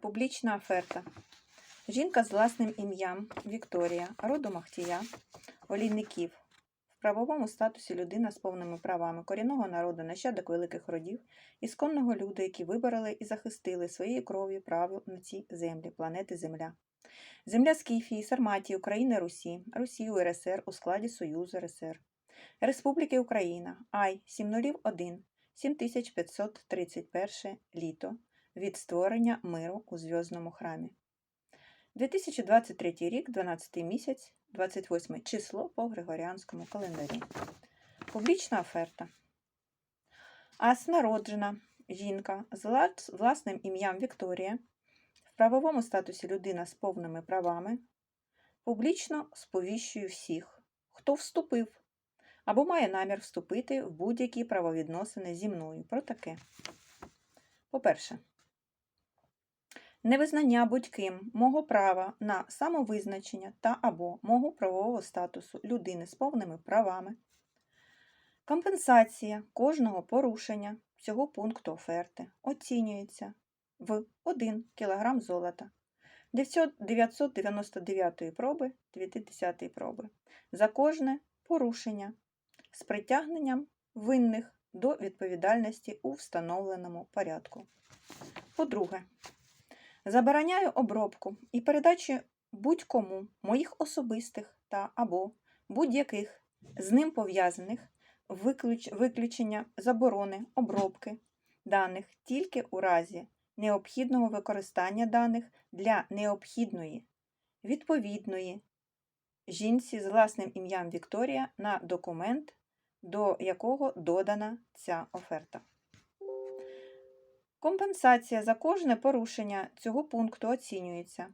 Публічна оферта. Жінка з власним ім'ям Вікторія, роду Махтія, олійників. В правовому статусі людина з повними правами корінного народу, нащадок великих родів, ісконного люду, які вибороли і захистили своєю кров'ю право на ці землі, планети Земля. Земля Скіфії, Сарматії, України, Русі, Русі, УРСР у складі Союзу РСР. Республіки Україна, Ай 701 7531 літо від створення миру у Зв'язному храмі. 2023 рік, 12 місяць, 28 число по Григоріанському календарі. Публічна оферта. Ас народжена жінка з власним ім'ям Вікторія, в правовому статусі людина з повними правами, публічно сповіщую всіх, хто вступив або має намір вступити в будь-які правовідносини зі мною. Про таке. По-перше, невизнання будь-ким мого права на самовизначення та або мого правового статусу людини з повними правами, компенсація кожного порушення цього пункту оферти оцінюється в 1 кг золота 999 проби 2010 проби за кожне порушення з притягненням винних до відповідальності у встановленому порядку. По-друге, забороняю обробку і передачу будь-кому моїх особистих та або будь-яких з ним пов'язаних виключ- виключення заборони обробки даних тільки у разі необхідного використання даних для необхідної відповідної жінці з власним ім'ям Вікторія на документ, до якого додана ця оферта. Компенсація за кожне порушення цього пункту оцінюється.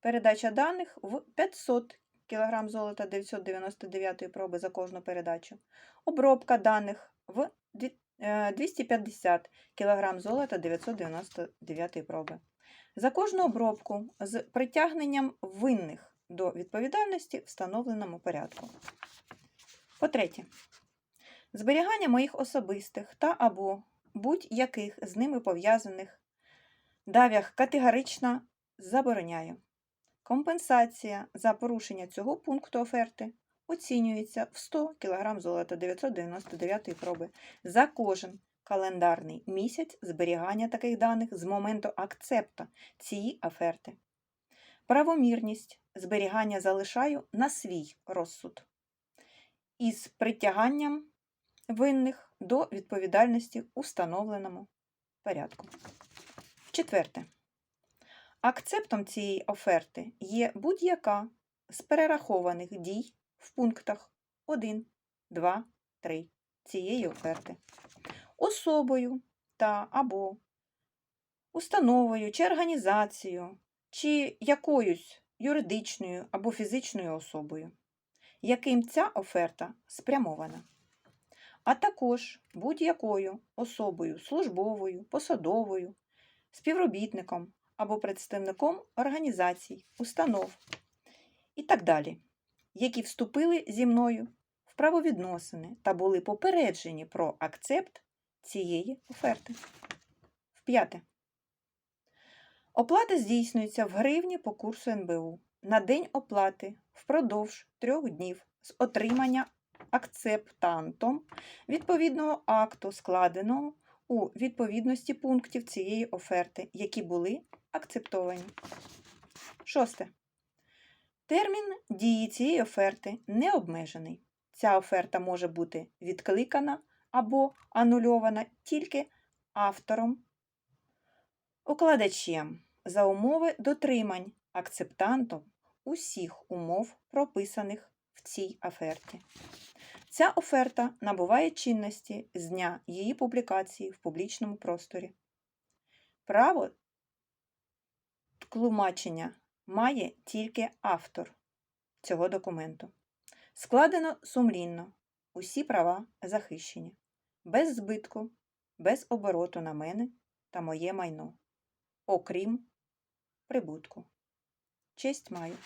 Передача даних в 500 кг золота 999 проби за кожну передачу. Обробка даних в е, 250 кг золота 999 проби. За кожну обробку з притягненням винних до відповідальності в встановленому порядку. По-третє, зберігання моїх особистих та або будь-яких з ними пов'язаних давях категорично забороняю. Компенсація за порушення цього пункту оферти оцінюється в 100 кг золота 999 проби за кожен календарний місяць зберігання таких даних з моменту акцепта цієї оферти. Правомірність зберігання залишаю на свій розсуд із притяганням винних до відповідальності у встановленому порядку. Четверте. Акцептом цієї оферти є будь-яка з перерахованих дій в пунктах 1, 2, 3 цієї оферти. Особою та або установою чи організацією, чи якоюсь юридичною або фізичною особою, яким ця оферта спрямована, а також будь-якою особою службовою, посадовою, співробітником або представником організацій, установ і так далі, які вступили зі мною в правовідносини та були попереджені про акцепт цієї оферти. В-п'яте. Оплата здійснюється в гривні по курсу НБУ на день оплати впродовж трьох днів з отримання акцептантом відповідного акту, складеного у відповідності пунктів цієї оферти, які були акцептовані. Шосте. Термін дії цієї оферти не обмежений. Ця оферта може бути відкликана або анульована тільки автором, укладачем за умови дотримань акцептантом усіх умов, прописаних в цій оферті. Ця оферта набуває чинності з дня її публікації в публічному просторі. Право тлумачення має тільки автор цього документу. Складено сумлінно, усі права захищені, без збитку, без обороту на мене та моє майно, окрім прибутку. Честь маю.